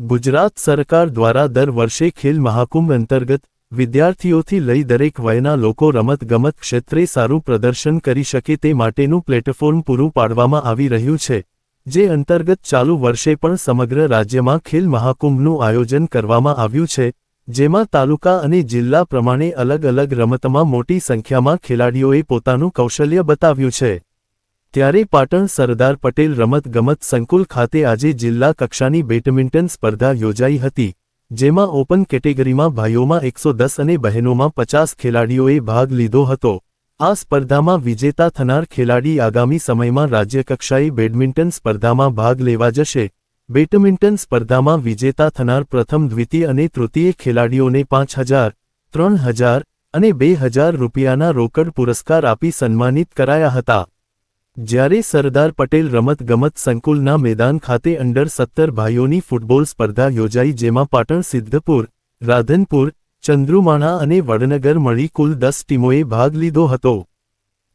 ગુજરાત સરકાર દ્વારા દર વર્ષે ખેલ મહાકુંભ અંતર્ગત વિદ્યાર્થીઓથી લઈ દરેક વયના લોકો રમતગમત ક્ષેત્રે સારું પ્રદર્શન કરી શકે તે માટેનું પ્લેટફોર્મ પૂરું પાડવામાં આવી રહ્યું છે, જે અંતર્ગત ચાલુ વર્ષે પણ સમગ્ર રાજ્યમાં ખેલ મહાકુંભનું આયોજન કરવામાં આવ્યું છે, જેમાં તાલુકા અને જિલ્લા પ્રમાણે અલગ અલગ રમતમાં મોટી સંખ્યામાં ખેલાડીઓએ પોતાનું કૌશલ્ય બતાવ્યું છે. ત્યારે પાટણ સરદાર પટેલ રમતગમત સંકુલ ખાતે આજે જિલ્લા કક્ષાની બેડમિન્ટન સ્પર્ધા યોજાઈ હતી, જેમાં ઓપન કેટેગરીમાં ભાઈઓમાં એકસો દસ અને બહેનોમાં પચાસ ખેલાડીઓએ ભાગ લીધો હતો. આ સ્પર્ધામાં વિજેતા થનાર ખેલાડી આગામી સમયમાં રાજ્યકક્ષાએ બેડમિન્ટન સ્પર્ધામાં ભાગ લેવા જશે. બેડમિન્ટન સ્પર્ધામાં વિજેતા થનાર પ્રથમ, દ્વિતીય અને તૃતીય ખેલાડીઓને પાંચ હજાર, ત્રણ હજાર અને બે હજાર રૂપિયાના રોકડ પુરસ્કાર આપી સન્માનિત કરાયા હતા. જ્યારે સરદાર પટેલ રમતગમત સંકુલના મેદાન ખાતે અંડર સત્તર ભાઈઓની ફૂટબોલ સ્પર્ધા યોજાઈ જેમાં પાટણ સિદ્ધપુર, રાધનપુર, ચંદ્રુમાણા અને વડનગર મળી કુલ દસ ટીમોએ ભાગ લીધો હતો.